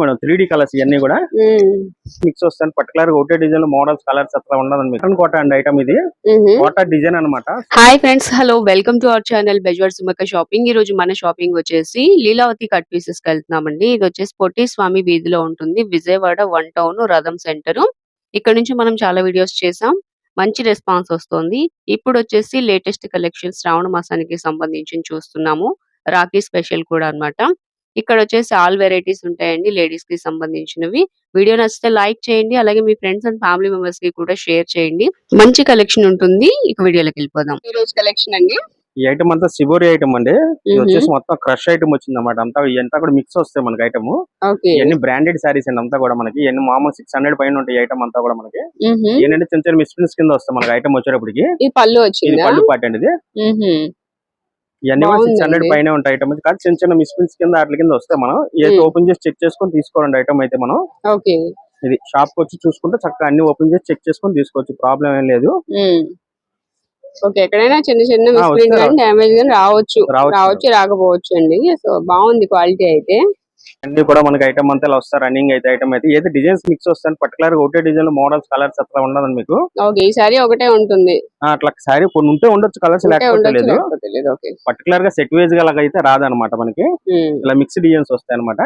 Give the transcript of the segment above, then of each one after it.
Madam three D colours ఇవన్నీ కూడా mix వస్తాయి పర్టికులర్గా ఒకటే డిజైన్ మోడల్స్ కలర్స్ అట్లా ఉండదు మీకు. కోట అండి ఐటమ్ ఇది. కోట డిజైన్ అన్నమాట. Hi friends hello welcome to our channel బెజ్వర్ సుమక షాపింగ్ ఈ రోజు మన షాపింగ్ వచ్చేసి లీలావతి కట్ పీసెస్కి వెళ్తున్నామండి. ఇది వచ్చేసి పొట్టి స్వామి వీధిలో ఉంటుంది. Vijayawada one town Ratham centre ఇక్కడ నుంచి మనం చాలా వీడియోస్ చేసాం. మంచి రెస్పాన్స్ వస్తుంది. ఇప్పుడు వచ్చేసి లేటెస్ట్ కలెక్షన్ శ్రావణ మాసానికి సంబంధించి చూస్తున్నాము. రాఖీ స్పెషల్ కూడా అన్నమాట. ఇక్కడ వచ్చేసి ఆల్ వెరైటీస్ ఉంటాయండి లేడీస్కి సంబంధించినవి. వీడియో నచ్చితే లైక్ చేయండి అలాగే మీ ఫ్రెండ్స్ అండ్ ఫ్యామిలీ మెంబర్స్కి కూడా షేర్ చేయండి. మంచి కలెక్షన్ ఉంటుంది. ఇక వీడియోలోకి వెళ్ళిపోదాం. ఈ రోజు కలెక్షన్ అండి? ఈ ఐటమ్ అంతా సిబోరి ఐటమ్ అండి. ఇది వచ్చేసి మొత్తం క్రష్ ఐటమ్ వచ్చింది అనమాట అంతా ఇదంతా కూడా మిక్స్ వస్తాయి మనకి ఐటమ్. ఓకే. ఇవన్నీ బ్రాండెడ్ సారీస్ అండి అంతా కూడా మనకి. ఇవన్నీ మామూలు సిక్స్ హండ్రెడ్ పైన ఉంటాయి ఐటమ్ అంతా కూడా మనకి. ఏంటంటే చిన్న చిన్న మిస్ప్రిన్స్ కింద వస్తాయి మనకి ఐటమ్ వచ్చేటప్పటికి. ఈ పళ్ళు వచ్చిందా? పళ్ళు పాట అండి ఇది. ఇవన్నీ కూడా సిక్స్ హండ్రెడ్. పైన ఉంటాయి ఐటమ్ కానీ చిన్న చిన్న మిస్ప్రిన్స్ కింద వాటి కింద వస్తాయి మనం. ఏది మ్మ్. ఓపెన్ చేసి చెక్ చేసుకొని తీసుకోవాలండి ఐటమ్ అయితే మనం. ఓకే. ఇది షాప్కి వచ్చి చూసుకుంటే చక్కగా అన్ని ఓపెన్ చేసి చెక్ చేసుకొని తీసుకోవచ్చు. ప్రాబ్లం ఏం లేదు. ఓకే ఎక్కడైనా చిన్న చిన్న ఆ, మిస్ప్రింట్ వస్తే కానీ డ్యామేజ్ కానీ రావచ్చు. రావచ్చు. రాకపోవచ్చు అండి సో బాగుంది క్వాలిటీ అయితే. అన్ని కూడా మనకి ఐటమ్ అంతా ఇలా వస్తారు రన్నింగ్ అయితే ఐటమ్ అయితే. ఏది డిజైన్స్ మిక్స్ వస్తాయి పర్టికులర్గా ఒకటే డిజైన్ మోడల్స్ కలర్స్ అట్లా ఉండదండి మీకు. ఓకే ఈ సారీ ఒకటే ఉంటుంది. అట్లా సారీ కొన్ని ఉంటే ఉండొచ్చు కలర్స్ లేకపోతే లేదు పర్టికులర్గా సెట్ వేజ్గా అయితే రాదనమాట మనకి. ఇలా మిక్స్ డిజైన్స్ వస్తాయి అనమాట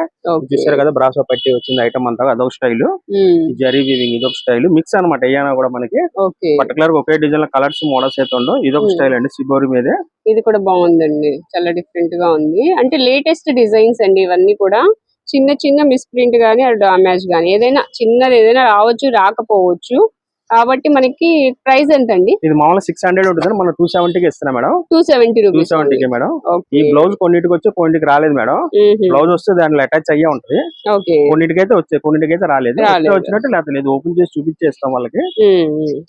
చూసారు కదా బ్రాసో పట్టి వచ్చింది ఐటమ్ అంతా అదొక స్టైల్. జరీ వీవింగ్ ఇదొక స్టైల్ మిక్స్ అనమాట ఏమైనా కూడా మనకి. ఓకే. పర్టికులర్గా ఒకే డిజైన్లో కలర్స్ మోడల్స్ అయితే ఉండవు. ఇదొక. స్టైల్ అండి సిబోరి మీదే. ఇది కూడా బాగుందండి చాలా డిఫరెంట్గా ఉంది. అంటే లేటెస్ట్ డిజైన్స్ అండి ఇవన్నీ కూడా. చిన్న చిన్న మిస్ప్రింట్ గానీ డామేజ్ గానీ ఏదైనా చిన్నది ఏదైనా రావచ్చు రాకపోవచ్చు. కాబట్టి మనకి ప్రైస్ ఎంత అండి ఇది మామూలుగా సిక్స్ హండ్రెడ్ ఉంటుంది మనం టూ సెవెంటీకి ఇస్తున్నాం madam. Two seventy two rupees సెవెంటీకి madam. ఈ బ్లౌజ్ కొన్నిటికి వచ్చి కొన్నిటికి రాలేదు మేడం. బ్లౌజ్ వస్తే దాంట్లో అటాచ్ అయ్యే ఉంటది. ఓకే కొన్నిటికి అయితే వచ్చాయి కొన్నిటికి అయితే రాలేదు వచ్చినట్టు లేదు. ఓపెన్ చేసి చూపించేస్తాం వాళ్ళకి.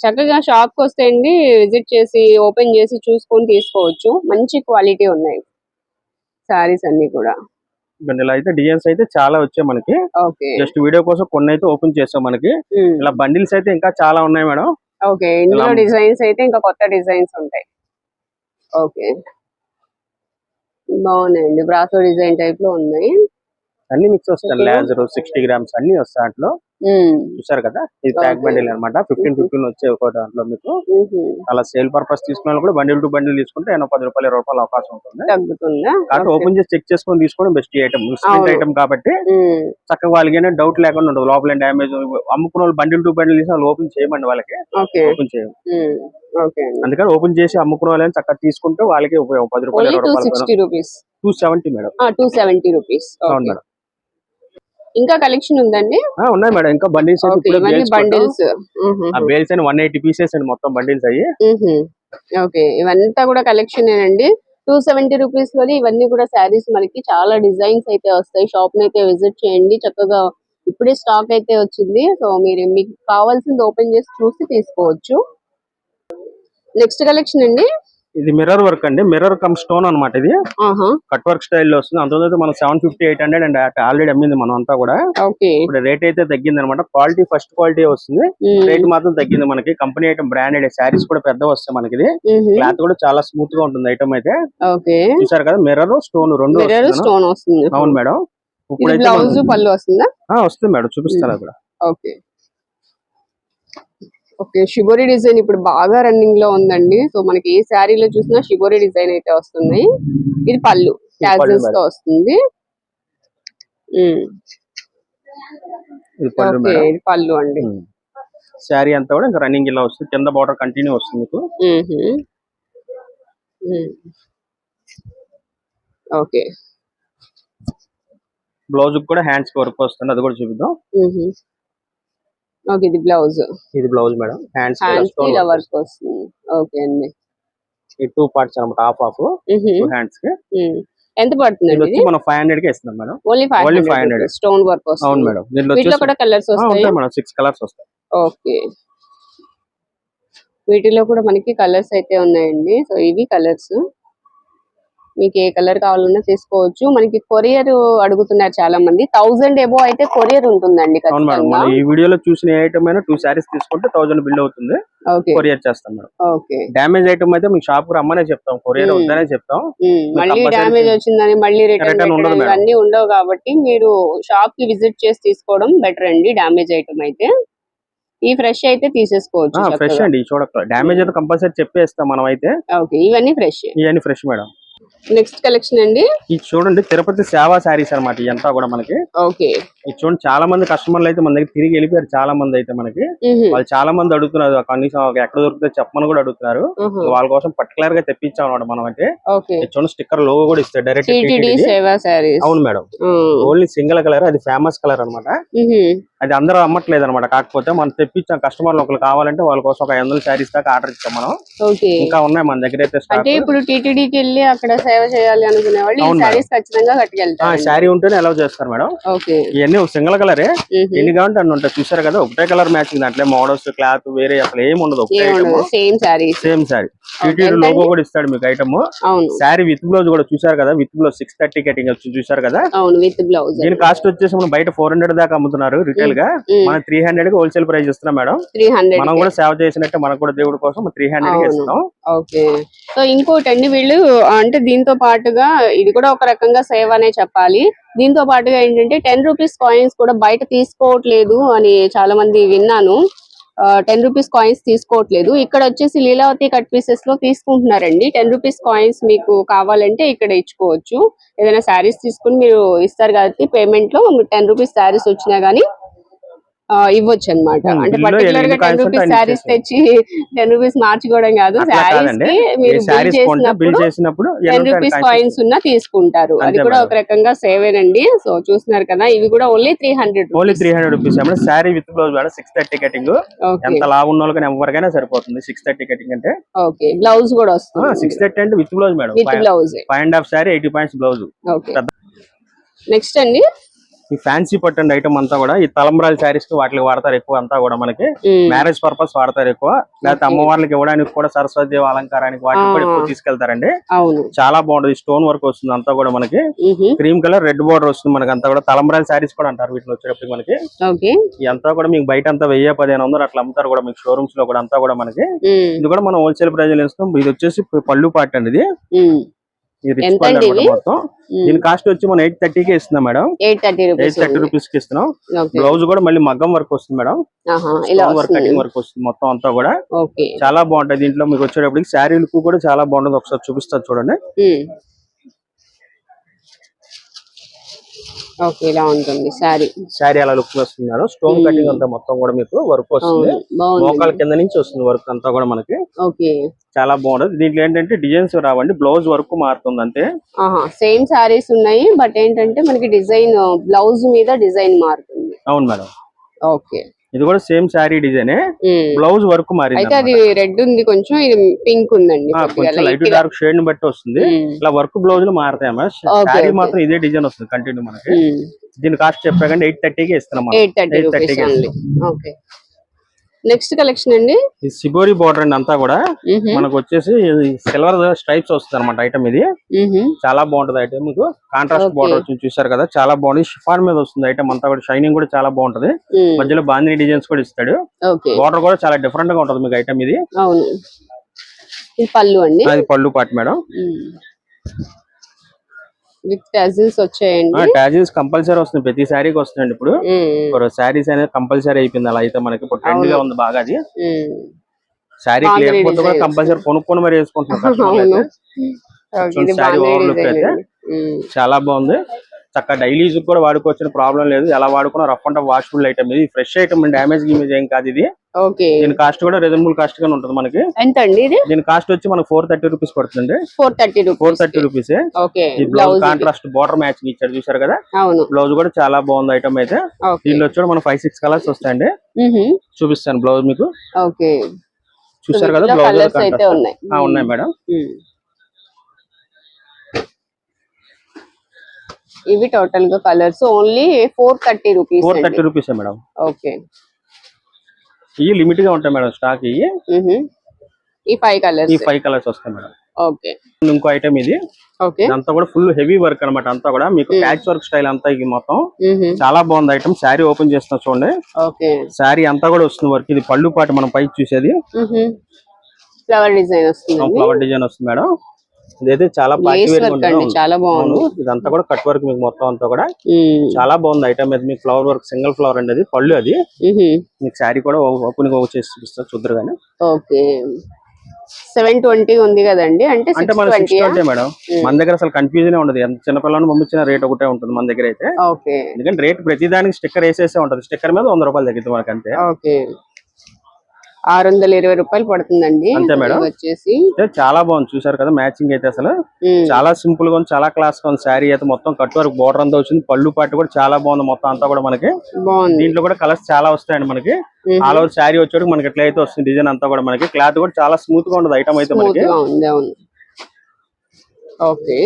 చక్కగా షాప్కి వస్తే అండి విజిట్ చేసి ఓపెన్ చేసి చూసుకొని తీసుకోవచ్చు. మంచి క్వాలిటీ ఉన్నాయి. సారీస్ అన్ని కూడా. ఇలా అయితే డిజైన్స్ అయితే చాలా వచ్చాయి మనకి. జస్ట్ వీడియో కోసం కొన్ని అయితే ఓపెన్ చేస్తాం మనకి. ఉమ్, ఇలా బండిల్స్ అయితే ఇంకా చాలా ఉన్నాయి మేడం. ఓకే ఇందులో డిజైన్స్ అయితే ఇంకా కొత్త డిజైన్స్ ఉంటాయి. ఓకే. బాగున్నాయండి బ్రాసో డిజైన్ టైప్లో ఉన్నాయి. అన్ని మిక్స్ వస్తాయి. లేజర్ సిక్స్టీ గ్రామ్స్ అన్ని వస్తాయి దాంట్లో. చూసారు కదా? ఇది ప్యాక్. బండిల్ అనమాట ఫిఫ్టీన్ ఫిఫ్టీన్ వచ్చే ఒక దాంట్లో మీకు. అలా సేల్ పర్పస్ తీసుకున్న కూడా బండిల్ టు బండిల్ తీసుకుంటే ఎనభై పది రూపాయలు ఇరవై రూపాయలు అవకాశం ఉంటుంది. కాబట్టి. ఓపెన్ చేసి చెక్ చేసుకొని తీసుకోవడం బెస్ట్ ఐటమ్ స్ప్రింట్. ఐటమ్ కాబట్టి చక్కగా వాళ్ళకి డౌట్ లేకుండా ఉండదు. లోపల డ్యామేజ్ అమ్ముకున్న వాళ్ళు బండిల్ టు బండిల్ తీసిన వాళ్ళు ఓపెన్ చేయమండి వాళ్ళకి. ఓపెన్ చేయం అందుకని ఓపెన్ చేసి అమ్ముకున్న వాళ్ళని చక్కగా తీసుకుంటే వాళ్ళకి ఉపయోగం. పది రూపాయలు two seventy madam two seventy rupees అవును మేడం ఇంకా కలెక్షన్ ఉందండి? ఉన్నాయి మేడం. ఇంకా బండిల్స్. బండిల్స్ ఆ బేల్స్ అని వన్ ఎయిటీ పీసెస్ అండి మొత్తం బండిల్స్ అయ్యి. ఓకే ఇవంతా కూడా కలెక్షన్ ఏనండి టూ సెవెంటీ రూపీస్లోనే ఇవన్నీ కూడా శారీస్ మనకి చాలా డిజైన్స్ అయితే వస్తాయి. షాప్ని అయితే విజిట్ చేయండి. చక్కగా ఇప్పుడే స్టాక్ అయితే వచ్చింది. సో మీరు మీకు కావాల్సింది ఓపెన్ చేసి చూసి తీసుకోవచ్చు. నెక్స్ట్ కలెక్షన్ అండి. ఇది మిర్రర్ వర్క్ అండి. మిర్రర్ కమ్ స్టోన్ అన్నమాట ఇది. కట్ వర్క్ స్టైల్లో వస్తుంది. అందులో మనం seven fifty eight hundred and already అమ్మింది మనం అంతా కూడా. ఇప్పుడు రేట్ అయితే తగ్గింది అనమాట క్వాలిటీ ఫస్ట్ క్వాలిటీ వస్తుంది. రేట్ మాత్రం తగ్గింది మనకి. కంపెనీ ఐటమ్ బ్రాండెడ్ శారీస్ కూడా పెద్ద వస్తాయి మనకి ఇది. క్లాత్ కూడా చాలా స్మూత్గా ఉంటుంది ఐటమ్ అయితే. చూసారు కదా? మిర్రర్ స్టోన్ రెండు అవును మేడం. ఇది ఇప్పుడైతే బ్లౌజ్ పళ్ళు వస్తుందా? వస్తుంది మేడం. చూపిస్తాను అక్కడ. ఓకే ఓకే షిబోరి డిజైన్ ఇప్పుడు బాగా రన్నింగ్లో ఉందండి. సో మనకి ఏ శారీలో చూసినా షిబోరి డిజైన్ అయితే వస్తుంది. ఇది పళ్ళు క్యాజల్స్తో వస్తుంది. ఇది పళ్ళు ఓకే మేడం. ఇది పళ్ళు అండి. శారీ అంతా కూడా ఇంకా రన్నింగ్ ఇలా వస్తుంది. కింద బార్డర్ కంటిన్యూ వస్తుంది మీకు. ఓకే. బ్లౌజ్ కూడా హ్యాండ్స్ వర్క్ వస్తుంది. అది కూడా చూపిద్దాం. ఓకే ఇది బ్లౌజ్. ఇది blouse madam. Hands hands work వస్తుంది. ఓకే అండి. ఈ టూ పార్ట్స్ అనమాట హాఫ్ హాఫ్ హ్యాండ్స్కి. ఎంత ఇది పడుతుందండి వచ్చి మనం ఫైవ్ హండ్రెడ్కి ఇస్తున్నాం madam. Only five Only hundred 500. Stone work అవును వస్తుంది. మేడం. దీంట్లో కూడా కలర్స్ వస్తాయి? మేడం. సిక్స్ కలర్స్ వస్తాయి. ఓకే. వీటిలో కూడా మనకి కలర్స్ అయితే ఉన్నాయండి. సో ఇవి కలర్స్ మీకు ఏ కలర్ కావాలన్నా తీసుకోవచ్చు మనకి కొరియర్ అడుగుతున్నారు చాలా మంది థౌసండ్ ఎబో అయితే కొరియర్ ఉంటుందండి ఈ వీడియోలో చూసిన ఐటమ్ అయినా టూ శారీస్ తీసుకుంటే థౌసండ్ బిల్ అవుతుంది. ఓకే. కొరియర్ చేస్తాం మేడం. ఓకే. డ్యామేజ్ ఐటమ్ అయితే మీకు షాప్ రమ్మనే చెప్తాం. కొరియర్. వద్దనే చెప్తాం. మళ్ళీ డ్యామేజ్ వచ్చిందని మళ్ళీ రిటర్న్. ఇవన్నీ ఉండవు కాబట్టి మీరు షాప్కి విజిట్ చేసి తీసుకోవడం బెటర్ అండి డ్యామేజ్ ఐటమ్ అయితే. ఈ ఫ్రెష్ అయితే తీసేసుకోవచ్చు ఫ్రెష్. అండి. చూడక డ్యామేజ్ అయితే కంపల్సరీ చెప్పేస్తాం మనం అయితే ఓకే. ఇవన్నీ ఫ్రెష్ ఇవన్నీ ఫ్రెష్ మేడం. నెక్స్ట్ కలెక్షన్ అండి? ఇది చూడండి తిరుపతి సేవా శారీస్ అనమాట ఇదంతా కూడా మనకి. ఓకే. ఇది చూడండి చాలా మంది కస్టమర్లు అయితే మన దగ్గర తిరిగి వెళ్ళిపోయారు చాలా మంది అయితే మనకి. వాళ్ళు చాలా మంది అడుగుతున్నారు కనీసం ఎక్కడ దొరికితే చెప్పమని కూడా అడుగుతున్నారు. వాళ్ళ కోసం పర్టికులర్గా తెప్పించాం అనమాట మనం ఇది చూడండి స్టిక్కర్ లోగో కూడా ఇస్తారు డైరెక్ట్ అవును మేడం. ఓన్లీ సింగిల్ కలర్ అది ఫేమస్ కలర్ అన్నమాట. అది అందరూ అమ్మట్లేదు అనమాట కాకపోతే మనం తెప్పించాం కస్టమర్లు ఒకరు కావాలంటే వాళ్ళ కోసం ఒక ఐదు వందల శారీస్ దాకా ఆర్డర్ ఇచ్చాం మనం. ఇంకా ఉన్నాయి మన దగ్గర అయితే అంటే ఇప్పుడు టీటీడీకి వెళ్ళి అక్కడ సేవ చేయాలి అనుకునే వాళ్ళు ఖచ్చితంగా కట్టుకెళ్తారు. శారీ ఉంటేనే అలౌ చేస్తారు మేడం. ఇవన్నీ సింగిల్ కలరే ఎన్ని కావాలంటే అన్ని ఉంటాయి. చూసారు కదా ఒకటే కలర్ మ్యాచింగ్ దాంట్లో. మోడల్స్ క్లాత్ వేరే అసలు ఏమి ఉండదు. Same saris same sari. Logo? కూడా ఇస్తాడు మీకు ఐటమ్. అవును. శారీ విత్ బ్లౌజ్ కూడా చూసారు కదా? With blouse six thirty cutting వచ్చి చూసారు కదా? అవును విత్ బ్లౌజ్. దీని కాస్ట్ వచ్చేసి మనం బయట ఫోర్ హండ్రెడ్ దాకా అమ్ముతున్నారు రిటైల్గా. మనం త్రీ హండ్రెడ్కి హోల్సేల్ ప్రైస్ ఇస్తున్నాం మేడం. త్రీ హండ్రెడ్ మనం కూడా సేవ చేసినట్టే మనకు కూడా దేవుడి కోసం త్రీ హండ్రెడ్కి అవును. ఇస్తాం ఓకే. సో ఇంకోటి అండి వీళ్ళు అంటే దీంతో పాటుగా ఇది కూడా ఒక రకంగా సేవ అనే చెప్పాలి. దీంతో పాటుగా ఏంటంటే టెన్ రూపీస్ కాయిన్స్ కూడా బయట తీసుకోవట్లేదు అని చాలా మంది విన్నాను. టెన్ రూపీస్ కాయిన్స్ తీసుకోవట్లేదు. ఇక్కడ వచ్చేసి లీలావతి కట్ పీసెస్లో తీసుకుంటున్నారండి. టెన్ రూపీస్ కాయిన్స్ మీకు కావాలంటే ఇక్కడ ఇచ్చుకోవచ్చు. ఏదైనా శారీస్ తీసుకుని మీరు ఇస్తారు కాబట్టి పేమెంట్లో టెన్ రూపీస్ శారీస్ వచ్చినా గానీ ఇవ్వచ్చు అనమాట అంటే పర్టికులర్గా టెన్ రూపీస్ శారీస్ తెచ్చి టెన్ రూపీస్ మార్చుకోవడం కాదు. శారీస్. కి మీరు బిల్ చేసినప్పుడు టెన్ రూపీస్ కాయిన్స్ ఉన్నా తీసుకుంటారు. అది కూడా. ఒక రకంగా సేవేనండి సో చూస్తున్నారు కదా ఇవి కూడా only three hundred only three hundred rupees sari with blouse madam six thirty cutting ఎంత లావు ఉన్న వాళ్ళకైనా ఎవరికైనా సరిపోతుంది. సిక్స్ థర్టీ కటింగ్ అంటే ఓకే బ్లౌజ్ కూడా వస్తుంది. సిక్స్ థర్టీ అంటే with blouse madam. With blouse five and half sari eighty points blouse next అండి. ఈ ఫ్యాన్సీ పట్టండి ఐటమ్ అంతా కూడా ఈ తలంబ్రాల శారీస్కి వాటికి వాడతారు ఎక్కువ అంతా కూడా మనకి. మ్యారేజ్ పర్పస్ వాడతారు ఎక్కువ. లేకపోతే అమ్మవార్లకి ఇవ్వడానికి కూడా సరస్వతి దేవి అలంకారానికి వాటికి కూడా. ఎక్కువ తీసుకెళ్తారండి. చాలా బాగుంటది. స్టోన్ వర్క్ వస్తుంది అంతా కూడా మనకి. క్రీమ్ కలర్ రెడ్ బోర్డర్ వస్తుంది మనకి అంతా కూడా. తలంబ్రాల శారీస్ కూడా అంటారు వీటిలో వచ్చేటప్పుడు మనకి. ఇదంతా కూడా మీకు బయట అంతా వెయ్యి పదిహేను వందలు అట్లా అమ్ముతారు కూడా మీకు షోరూమ్స్లో కూడా అంతా కూడా మనకి. ఇది కూడా మనం హోల్సేల్ ప్రైస్లో ఇస్తాం ఇది వచ్చేసి పళ్ళు పాట అండి ఇది. మొత్తం. దీని కాస్ట్ వచ్చి మనం ఎయిట్ థర్టీకి ఇస్తున్నాం madam. Eight thirty eight thirty రూపీస్కి ఇస్తున్నాం. బ్లౌజ్ కూడా మళ్ళీ మగ్గం వర్క్ వస్తుంది మేడం. వర్క్ కటింగ్ వర్క్ వస్తుంది మొత్తం అంతా కూడా. చాలా బాగుంటది దీంట్లో. మీకు వచ్చేటప్పటికి శారీ లుక్ కూడా చాలా బాగుంటుంది. ఒకసారి చూపిస్తారు చూడండి. ఓకే ఇలా ఉంటుంది సారీ. శారీ అలా లుక్ వస్తుంది మేడం స్టోన్. కటింగ్ అంతా మొత్తం కూడా మీకు వర్క్ వస్తుంది. మోకాల కింద నుంచి వస్తుంది వర్క్ అంతా కూడా మనకి. ఓకే. చాలా బాగుంటది. దీంట్లో ఏంటంటే డిజైన్స్ రావండి. బ్లౌజ్ వర్క్ మారుతుంది అంతే. సేమ్ సారీస్ ఉన్నాయి బట్ ఏంటంటే మనకి డిజైన్ బ్లౌజ్ మీద డిజైన్ మారుతుంది. అవును మేడం. ఓకే. ఇది కూడా same sari design. Blouse work మారింది అయితే అది రెడ్ ఉంది కొంచెం ఇది పింక్ ఉందండి కొంచెం లైట్. డార్క్ షేడ్ని బట్టి వస్తుంది. ఇలా వర్క్ బ్లౌజ్లు మారుతాయి అమ్మా శారీ. మాత్రం ఇదే డిజైన్ వస్తుంది కంటిన్యూ మనకి. దీని కాస్ట్ చెప్పాకంటే ఎయిట్ థర్టీకి ఇస్తున్నాం. ఎయిట్ థర్టీ 830 రూపీస్కి ఓన్లీ ఓకే నెక్స్ట్ కలెక్షన్ అండి. సిబోరి బోర్డర్ అండి అంతా కూడా. మనకు వచ్చేసి సిల్వర్ స్ట్రైప్స్ వస్తుంది అనమాట ఐటమ్ ఇది. చాలా బాగుంటది ఐటమ్ మీకు. కాంట్రాస్ట్. బోర్డర్ వచ్చి చూసారు కదా చాలా బాగుంది. షిఫాన్ మీద వస్తుంది ఐటమ్ అంతా కూడా. షైనింగ్ కూడా చాలా బాగుంటది. మధ్యలో బాందిని డిజైన్స్ కూడా ఇస్తాడు. బోర్డర్ కూడా చాలా డిఫరెంట్గా ఉంటది మీకు ఐటమ్ ఇది. పళ్ళు అండి. అది పళ్ళు పాటు మేడం. విత్ టజిల్స్ వచ్చాయండి. టాజిల్స్ కంపల్సరీ వస్తుంది. ప్రతి శారీకి వస్తుందండి ఇప్పుడు. శారీస్ అనేది కంపల్సరీ అయిపోయింది. అలా అయితే మనకి ఇప్పుడు ట్రెండ్గా. ఉంది బాగా అది. శారీ లేకపోతే కూడా కంపల్సరీ కొనుక్కొని మరి. ఉమ్. చాలా బాగుంది. చక్కగా డైలీ యూజ్ కూడా వాడుకోవచ్చు ప్రాబ్లం లేదు. ఎలా వాడుకున్నా రఫ్ అండ్ వాషబుల్ ఐటమ్ ఇది. ఫ్రెష్ ఐటమ్ డ్యామేజ్ గిమేజ్ ఏం కాదు ఇది. దీని కాస్ట్ కూడా రీజనబుల్ కాస్ట్ గానే ఉంటుంది మనకి. ఎంత అండి ఇది? దీని కాస్ట్ వచ్చి మనకి ఫోర్ థర్టీ రూపీస్ పడుతుంది four thirty four thirty rupees blouse contrast border matching ఇచ్చారు చూసారు కదా? బ్లౌజ్ కూడా చాలా బాగుంది ఐటమ్ అయితే. దీనిలో వచ్చి మన ఫైవ్ సిక్స్ కలర్స్ వస్తాయండి. చూపిస్తాను బ్లౌజ్ మీకు. చూసారు కదా బ్లౌజ్ ఉన్నాయి. మేడం. ఇవి టోటల్గా colours only four thirty rupees four thirty rupees madam okay ఇవి లిమిట్గా ఉంటాయి మేడం స్టాక్ ఇవి. మ్హూ. ఈ ఫైవ్ ఈ కలర్స్ ఫైవ్ కలర్స్ వస్తాయి మేడం ఓకే ఇంకో ఐటమ్ ఇది. ఓకే ఇదంతా కూడా ఫుల్ హెవీ వర్క్ అన్నమాట అంతా కూడా. మీకు ప్యాచ్ వర్క్ స్టైల్ అంతా ఇది మొత్తం. మ్మ్హ. చాలా బాగుంది ఐటమ్ శారీ ఓపెన్ చేస్తున్నా చూడండి. ఓకే శారీ అంతా కూడా వస్తుంది వర్క్ ఇది పళ్ళు పాటు మనం పైకి చూసేది. ఫ్లవర్ డిజైన్ వస్తుందండి. ఫ్లవర్ డిజైన్ వస్తుంది మేడం ఇదైతే చాలా చాలా బాగుంది. ఇదంతా కూడా కట్ వర్క్ మీకు మొత్తం అంతా కూడా. చాలా బాగుంది. ఐటమ్ అది మీకు ఫ్లవర్ వర్క్ సింగిల్ ఫ్లవర్ అండి అది పళ్ళు అది. మీకు శారీ కూడా ఓపెన్ చేసి చూపిస్తా చూద్దరు కానీ. ఓకే. సెవెన్ ట్వంటీ ఉంది కదండి. అంటే అంటే సిక్స్ మన సిక్స్ ట్వంటీ ట్వంటీ మేడం. మన దగ్గర అసలు కన్ఫ్యూజన్ ఉండదు. ఎంత చిన్నపిల్లని పంపించిన రేట్ ఒకటే ఉంటుంది మన దగ్గర అయితే. ఎందుకంటే రేట్ ప్రతి దానికి స్టిక్కర్ వేసేసే ఉంటుంది. స్టిక్కర్ మీద వంద రూపాయలు తగ్గుతుంది మనకి అంతే ఓకే. ఆరు వందల ఇరవై రూపాయలు పడుతుందండి. అంతే మేడం. వచ్చేసి చాలా బాగుంది. చూసారు కదా మ్యాచింగ్ అయితే అసలు. చాలా సింపుల్గా ఉంది చాలా క్లాస్గా ఉంది. శారీ అయితే మొత్తం కట్ వర్క్ బోర్డర్ అంతా వచ్చింది. పళ్ళు పాటు కూడా చాలా బాగుంది మొత్తం అంతా కూడా మనకి. బాగుంది. దీంట్లో కూడా కలర్స్ చాలా వస్తాయండి మనకి. ఆల్ ఓవర్ శారీ వచ్చేటికి మనకి ఎట్లా అయితే వస్తుంది డిజైన్ అంతా కూడా మనకి. క్లాత్ కూడా చాలా స్మూత్గా ఉండదు ఐటమ్ అయితే మనకి. ఓకే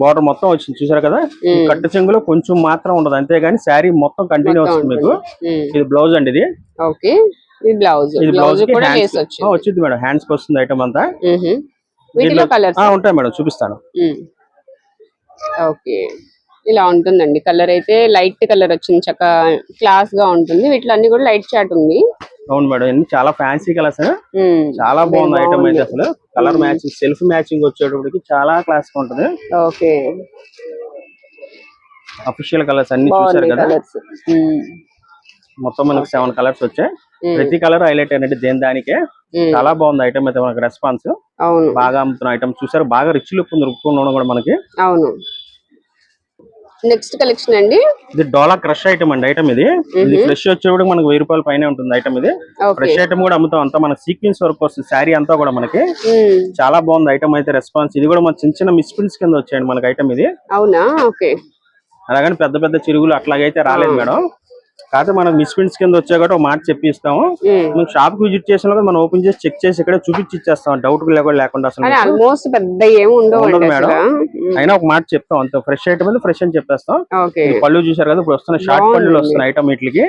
బోర్డర్ మొత్తం వచ్చింది చూసారు కదా. కట్టు చెంగులో కొంచెం మాత్రం ఉండదు అంతేగాని శారీ మొత్తం కంటిన్యూ వస్తుంది మీకు. ఇది బ్లౌజ్ అండి ఇది. ఓకే ఇది బ్లౌజ్. ఇది బ్లౌజ్ కూడా లేస్ వచ్చింది. వచ్చింది మేడం. హ్యాండ్స్ వస్తుంది ఐటమ్ అంతా. వీటిలో కలర్స్ ఉంటాయి మేడం. చూపిస్తాను. ఓకే. ఇలా ఉంటుందండి. కలర్ అయితే లైట్ కలర్ వచ్చింది. చక్క క్లాస్గా ఉంటుంది. వీటిలో అన్ని కూడా లైట్ చాట్ ఉంది. అవును మేడం. ఇన్ని చాలా ఫ్యాన్సీ కలర్స్. చాలా బాగుంది ఐటమ్. అయితే అసలు. కలర్ మ్యాచింగ్ సెల్ఫ్ మ్యాచింగ్ వచ్చేటప్పటికి చాలా క్లాస్గా ఉంటుంది. ఓకే. అఫీషియల్ కలర్స్ అన్ని చూసారు కదా. మొత్తం మనకి సెవెన్ కలర్స్ వచ్చాయి. ప్రతి కలర్ హైలైట్ అయినట్టు దేని దానికే. చాలా బాగుంది ఐటమ్ అయితే మనకి రెస్పాన్స్ అవును. బాగా అమ్ముతున్న ఐటమ్ చూసారు బాగా రిచ్ లుక్ ఉంది కూడా మనకి. అవును. నెక్స్ట్ కలెక్షన్ అండి. ఇది డోలా క్రష్ ఐటమ్ అండి ఐటమ్ ఇది. ఇది ఫ్రెష్ వచ్చేప్పుడు మనకి వెయ్యి రూపాయల పైన ఉంటుంది ఐటమ్ ఇది. ఫ్రెష్ ఐటమ్ కూడా అమ్ముతాం. అంతా మనకి సీక్వెన్స్ వర్క్ వస్తుంది. శారీ అంతా కూడా మనకి. చాలా బాగుంది ఐటమ్ అయితే రెస్పాన్స్ ఇది కూడా మన చిన్న చిన్న మిస్ప్రింట్స్ కింద వచ్చాయండి మనకి ఐటమ్ ఇది. అవునా? ఓకే. అలాగని పెద్ద పెద్ద చిరుగులు అట్లాగైతే రాలేదు మేడం. కాకపోతే మనకు మిస్ప్రింట్స్ కింద వచ్చా కూడా ఒక మాట చెప్పిస్తాము. మనం షాప్కి విజిట్ చేసిన మనం ఓపెన్ చేసి చెక్ చేసి ఇక్కడ చూపించి ఇచ్చేస్తాం. డౌట్ లేకుండా లేకుండా అసలు. ఆల్మోస్ట్ పెద్ద ఉండదు మేడం. అయినా ఒక మాట చెప్తాం. అంత ఫ్రెష్ ఐటమ్ ఫ్రెష్ అని చెప్పేస్తాం. పళ్ళు చూసారు కదా ఇప్పుడు వస్తున్న షార్ట్ పళ్ళు బాగుంది. వస్తున్నాయి ఐటమ్ వీటికి.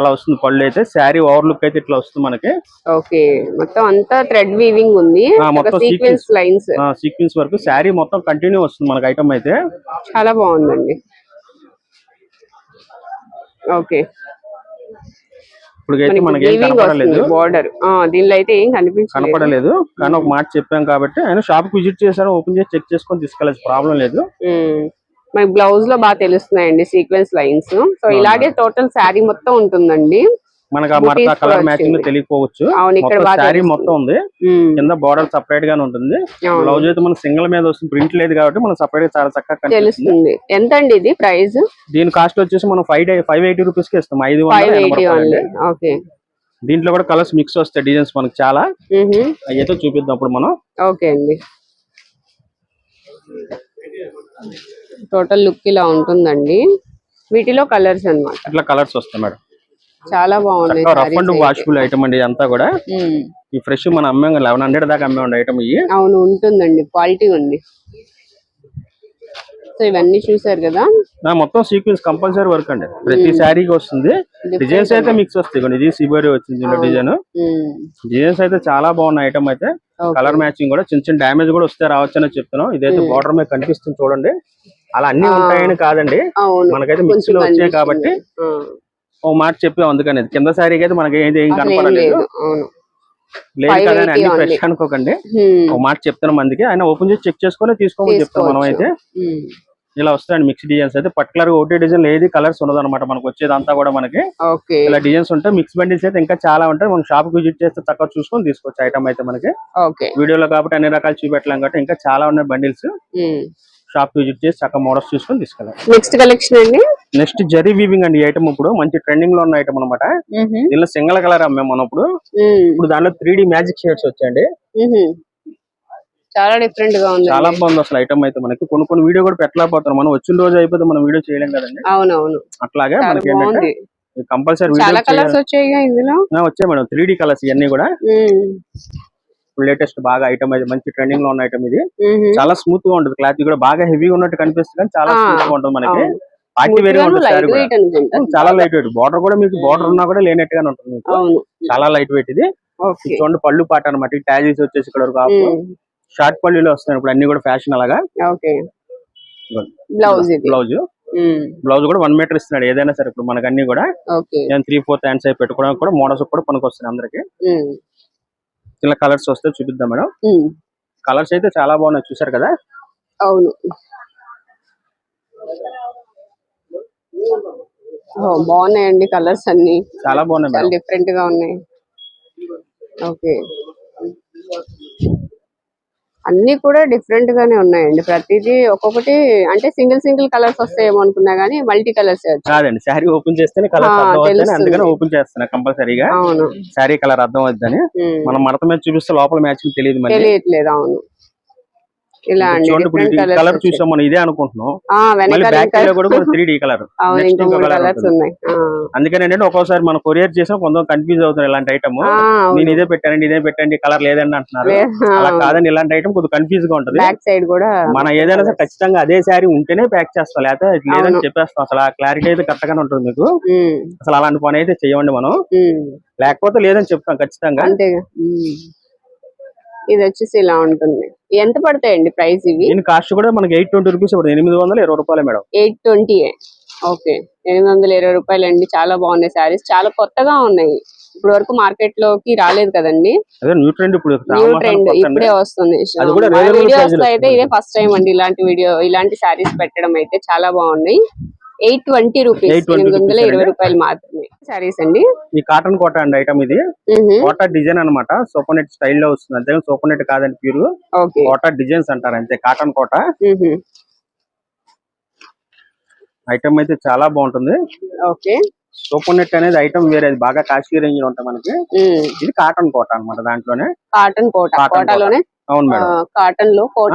అలా వస్తుంది పళ్ళు అయితే శారీ ఓవర్ లుక్ అయితే ఇట్లా వస్తుంది మనకి. ఓకే. మొత్తం అంతా థ్రెడ్ వీవింగ్ ఉంది. మొత్తం సీక్వెన్స్ లైన్స్ సీక్వెన్స్ వరకు శారీ మొత్తం కంటిన్యూ వస్తుంది మనకి ఐటమ్ అయితే. చాలా బాగుందండి. ఓకే. ఇప్పుడు మనకి ఏం కనపడలేదు. బార్డర్ దీనిలో అయితే ఏం కనిపించలేదు. కనపడలేదు. కానీ ఒక మాట చెప్పాం కాబట్టి ఆయన షాప్కి విజిట్ చేశారు ఓపెన్ చేసి చెక్ చేసుకొని తీసుకెళ్ళచ్చు ప్రాబ్లం లేదు. మనకి బ్లౌజ్లో బాగా తెలుస్తున్నాయండి సీక్వెన్స్ లైన్స్. సో ఇలాగే టోటల్ శారీ మొత్తం ఉంటుందండి. మనకి ఆ మడత కలర్ మ్యాచింగ్. తెలియకపోవచ్చు. శారీ. మొత్తం ఉంది. కింద బార్డర్ సపరేట్ గానే ఉంటుంది. బ్లౌజ్ అయితే మన సింగిల్ మీద వస్తుంది ప్రింట్ లేదు కాబట్టి మనం సపరేట్గా చాలా చక్కగా తెలుస్తుంది. ఎంత అండి ఇది ప్రైస్? దీని కాస్ట్ వచ్చేసి మనం ఫైవ్ ఫైవ్ ఎయిటీ రూపీస్కి ఇస్తాం. ఐదు. ఓకే దీంట్లో కూడా కలర్స్ మిక్స్ వస్తాయి డిజైన్స్ మనకి చాలా. అయితే చూపిద్దాం ఇప్పుడు మనం. ఓకే అండి. టోటల్ లుక్ ఇలా ఉంటుందండి. వీటిలో కలర్స్ అన్నమాట. ఇట్లా కలర్స్ వస్తాయి మేడం. చాలా బాగున్నాయి రఫ్ అండ్ వాషబుల్ ఐటమ్ అండి అంతా కూడా. ఈ ఫ్రెష్ మనం అమ్మాం లెవెన్ హండ్రెడ్ దాకా అమ్మే ఉండే ఐటమ్ ఇవి. అవును ఉంటుందండి. క్వాలిటీ ఉంది. సో ఇవన్నీ చూసారు కదా? నా మొత్తం సీక్వెన్స్ కంపల్సరీ వర్క్ అండి. ప్రతి శారీకి వస్తుంది. డిజైన్స్ అయితే మిక్స్ వస్తాయి. ఇది సిబోరి వచ్చింది డిజైన్. డిజైన్స్ అయితే చాలా బాగున్న ఐటమ్ అయితే. కలర్ మ్యాచింగ్ కూడా చిన్న చిన్న డ్యామేజ్ కూడా వస్తే రావచ్చు అని చెప్తున్నాం. ఇదైతే బార్డర్ మీద కనిపిస్తుంది చూడండి. అలా అన్ని ఉంటాయని కాదండి. మనకైతే మిక్స్లో వచ్చాయి కాబట్టి ఓ మాట చెప్పాం అందుకని. కింద శారీకి అయితే మనకి ఏది ఏం కనపడలేదు. లేదు కదా అని అన్ని 580 ఫ్రెష్ అనుకోకండి. ఒక మాట చెప్తున్నాం మందికి ఆయన ఓపెన్ చేసి చెక్ చేసుకొని తీసుకోమని చెప్తాం మనం అయితే. ఇలా వస్తాయండి మిక్స్ డిజైన్స్ అయితే పర్టికులర్గా ఒకటే డిజైన్ ఏది కలర్స్ ఉండదు అనమాట మనకు వచ్చేదంతా కూడా మనకి. ఇలా డిజైన్స్ ఉంటాయి మిక్స్ బండిల్స్ అయితే ఇంకా చాలా ఉంటాయి. మనం షాప్ విజిట్ చేస్తే తక్కువ చూసుకొని తీసుకోవచ్చు ఐటమ్ అయితే మనకి. వీడియోలో కాబట్టి అన్ని రకాలు చూపెట్టలేం కాబట్టి ఇంకా చాలా ఉన్నాయి బండిల్స్. షాప్ విజిట్ చేసి చక్కగా మోడల్స్ చూసుకొని తీసుకెళ్ళాం. నెక్స్ట్ కలెక్షన్ అండి? నెక్స్ట్ జరీ వీవింగ్ అండి ఐటమ్ ఇప్పుడు. మంచి ట్రెండింగ్లో ఉన్న ఐటమ్ అనమాట. దీనిలో సింగిల్ కలర్ అమ్మాం మనం ఇప్పుడు. ఇప్పుడు దాంట్లో త్రీ డి మ్యాజిక్ షేడ్స్ వచ్చాయండి. చాలా డిఫరెంట్గా ఉంది చాలా బాగుంది అసలు ఐటమ్ అయితే మనకి. కొన్ని కొన్ని వీడియో కూడా పెట్టలేకపోతున్నాం. మనం వచ్చిన రోజు అయిపోతే మనం వీడియో చేయలేం కదండి. అవునవును. అట్లాగే మనకి ఏంటంటే కంపల్సరీ వీడియో వచ్చాయి ఇందులో? వచ్చాయి మేడం. త్రీ డి కలర్స్ ఇవన్నీ కూడా. మ్మ్. లేటెస్ట్ బాగా ఐటమ్ అయితే మంచి ట్రెండింగ్లో ఉన్న ఐటమ్ ఇది. చాలా స్మూత్గా ఉంటుంది క్లాత్ కూడా బాగా హెవీగా ఉన్నట్టు కనిపిస్తుంది కానీ చాలా స్మూత్గా ఉంటుంది మనకి. పార్టీ వేర్ ఉంటుంది చాలా లైట్ వెయిట్ బార్డర్ కూడా మీకు బార్డర్ ఉన్నా కూడా లేనట్టుగానే ఉంటుంది చాలా లైట్ వెయిట్ ఇది చూడండి పళ్ళు పాట అనమాట ట్యాజీస్ వచ్చేసి ఇక్కడ వరకు. షార్ట్ పల్లీలో వస్తున్నాయి ఇప్పుడు అన్ని కూడా ఫ్యాషన్ అలాగా. బ్లౌజ్ బ్లౌజ్ బ్లౌజ్ కూడా వన్ మీటర్ ఇస్తున్నాడు. ఏదైనా సరే ఇప్పుడు మనకు అన్ని కూడా నేను త్రీ ఫోర్త్ హ్యాండ్స్ అయి పెట్టుకోవడానికి కూడా మోడల్స్ కూడా పనికి వస్తున్నాయి అందరికి ఇలా కలర్స్ వస్తే చూపిద్దాం మేడం. కలర్స్ అయితే చాలా బాగున్నాయి చూసారు కదా? అవును. బాగున్నాయండి కలర్స్ అన్ని. చాలా బాగున్నాయి చాలా డిఫరెంట్గా ఉన్నాయి. ఓకే. అన్ని కూడా డిఫరెంట్ గానే ఉన్నాయండి. ప్రతిదీ ఒక్కొక్కటి అంటే సింగిల్ సింగిల్ కలర్స్ వస్తాయేమో అనుకున్నా గానీ మల్టీ కలర్స్ కాదండి శారీ ఓపెన్ చేస్తేనే అవుతాయి తెలుస్తుంది. అందుకని ఓపెన్ చేస్తున్నా కంపల్సరీగా. అవును. శారీ కలర్ అర్థం అవుతుందని. మనం మడత మీద చూపిస్తే లోపల మ్యాచింగ్ తెలియదు తెలియట్లేదు అవును. ఇలా కలర్ చూసాం మనం ఇదే అనుకుంటున్నాం. త్రీ డి కలర్ ఒక్కోసారి మనం కొరియర్ చేసాం కొంచెం కన్ఫ్యూజ్ అవుతుంది ఇలాంటి ఐటమ్. నేను ఇదే పెట్టానండి ఇదే పెట్టండి కలర్ లేదండి అంటున్నారు. అలా కాదండి ఇలాంటి ఐటమ్ కొద్దిగా కన్ఫ్యూజ్గా ఉంటది. బ్యాక్ సైడ్ కూడా మనం ఏదైనా సరే ఖచ్చితంగా అదే శారీ ఉంటేనే ప్యాక్ చేస్తాం లేకపోతే లేదని. చెప్పేస్తాం. అసలు ఆ క్లారిటీ అయితే కరెక్ట్ గానే ఉంటుంది మీకు. అసలు అలాంటి పని అయితే చేయండి మనం. లేకపోతే లేదని చెప్తాం ఖచ్చితంగా. ఇది వచ్చేసి ఇలా ఉంటుంది. ఎంత పడతాయండి ప్రైస్ ఇవి? దీని కాస్ట్ కూడా మనకి ఎయిట్ ట్వంటీ రూపీస్ పడుతుంది. ఎనిమిది వందల ఇరవై రూపాయలు మేడం. Eight twenty okay. ఎనిమిది వందల ఇరవై రూపాయలు అండి చాలా బాగున్నాయి శారీస్. చాలా కొత్తగా ఉన్నాయి. ఇప్పుడు వరకు మార్కెట్లోకి రాలేదు కదండి. న్యూ ట్రెండ్ ఇప్పుడు. New trend. ఇప్పుడే వస్తుంది. వీడియోస్లో అయితే ఇదే. ఫస్ట్ టైం అండి ఇలాంటి వీడియో ఇలాంటి శారీస్ పెట్టడం అయితే. చాలా బాగున్నాయి. Eight twenty rupees. 820 ఎనిమిది వందల ఇరవై. రూపాయలు మాత్రమే. శారీస్ అండి. ఈ కాటన్ కోట అండి ఐటమ్ ఇది. కోట డిజైన్ అన్నమాట. సూపర్ నెట్ స్టైల్లో వస్తుంది. అంతే సూపర్ నెట్ కాదండి ప్యూర్ కోట డిజైన్స్ అంటారు. అంతే. కాటన్ కోట. ఐటమ్ అయితే చాలా బాగుంటుంది. ఓకే సూపర్ నెట్ అనేది ఐటమ్ వేరే బాగా కాస్ట్లీ రేంజ్లో ఉంటాయి మనకి. ఇది కాటన్ కోట అన్నమాట దాంట్లోనే. కాటన్ కోట కోటలోనే? అవును మేడం. కాటన్లో Kota.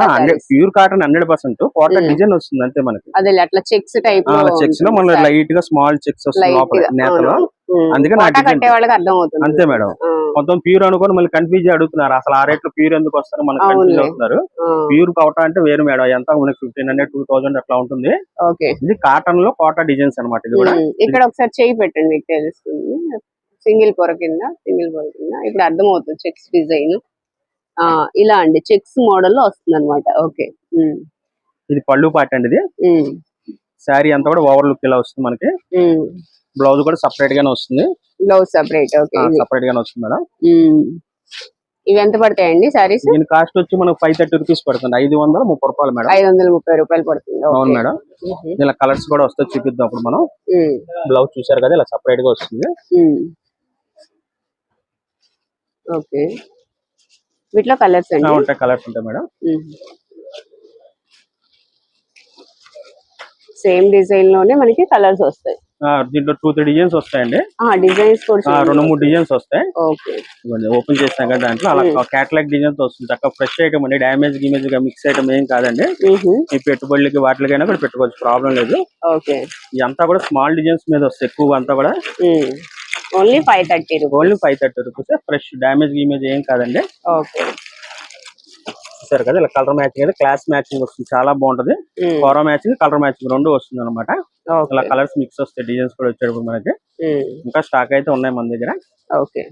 Pure cotton hundred percent Kota. Design వస్తుంది అంతే మనకి. అదే అట్లా చెక్స్ టైప్ చెక్స్లో మన లైట్గా స్మాల్ చెక్స్ వస్తుంది అందుకే. కట్టే వాళ్ళకి అర్థం అవుతుంది అంతే మేడం. కొంత ప్యూర్ అనుకొని మళ్ళీ కన్ఫ్యూజ్ అడుగుతున్నారు. అసలు ఆ రేట్లో ప్యూర్ ఎందుకు వస్తారు? మనకి కన్ఫ్యూజ్. అవుతున్నారు. ప్యూర్ కోట అంటే వేరు మేడం. ఎంత మనకి ఫిఫ్టీన్ హండ్రెడ్ టూ థౌసండ్ అట్లా ఉంటుంది. ఓకే. ఇది కాటన్లో కోట డిజైన్స్ అన్నమాట ఇది కూడా. ఇక్కడ ఒకసారి చేయి పెట్టండి మీకు తెలుస్తుంది. సింగిల్ పొర కింద సింగిల్ పొర కింద. ఇప్పుడు అర్థం అవుతుంది చెక్స్ డిజైన్. ఇలా అండి. చెక్స్ మోడల్లో వస్తుంది అనమాట ఓకే ఇది పళ్ళు పాట అండి ఇది. శారీ అంతా కూడా ఓవర్ లుక్ ఇలా వస్తుంది మనకి. బ్లౌజ్ కూడా సపరేట్ గానే వస్తుంది. Blouse separate. సపరేట్ గానే వస్తుంది మేడం. ఇవి ఎంత పడతాయండి సారీస్ దీని కాస్ట్ వచ్చి మనకు ఫైవ్ థర్టీ రూపీస్ పడుతుంది. ఐదు వందల ముప్పై రూపాయలు మేడం. ఐదు వందల ముప్పై రూపాయలు పడుతుంది. అవును. మేడం. ఇలా కలర్స్ కూడా వస్తే చూపిద్దాం అప్పుడు మనం. బ్లౌజ్ చూసారు కదా ఇలా సపరేట్గా వస్తుంది. ఓకే. వీటిలో కలర్స్ ఉంటాయి కలర్స్ ఉంటాయి మేడం. సేమ్ డిజైన్లోనే మనకి కలర్స్ వస్తాయి. దీంట్లో టూ త్రీ డిజైన్స్ వస్తాయండి. ఆ డిజైన్స్ రెండు. మూడు డిజైన్స్ వస్తాయి. ఓకే. ఓపెన్ చేస్తాం కదా దాంట్లో అలా క్యాటలాగ్ డిజైన్స్ వస్తుంది. చక్కగా ఫ్రెష్ ఐటమ్ అండి. డ్యామేజ్ గిమేజ్గా మిక్స్ ఐటమ్ ఏం కాదండి. ఈ పెట్టుబడులకి వాటికైనా కూడా పెట్టుకోవచ్చు. ప్రాబ్లం లేదు. ఓకే. ఇదంతా కూడా స్మాల్ డిజైన్స్ మీద వస్తాయి. ఎక్కువ అంతా కూడా. Only five thirty only five thirty rupees fresh damage గిమేజ్ ఏం కాదండి. ఓకే. చూసారు కదా ఇలా కలర్ మ్యాచింగ్ అయితే క్లాస్ మ్యాచింగ్ వస్తుంది చాలా బాగుంటది. కోరా మ్యాచింగ్ కలర్ మ్యాచింగ్ రెండు వస్తుంది అనమాట ఇలా కలర్స్ మిక్స్ వస్తాయి డిజైన్స్ కూడా వచ్చేటప్పుడు మనకి. ఇంకా స్టాక్ అయితే ఉన్నాయి మన దగ్గర. ఓకే.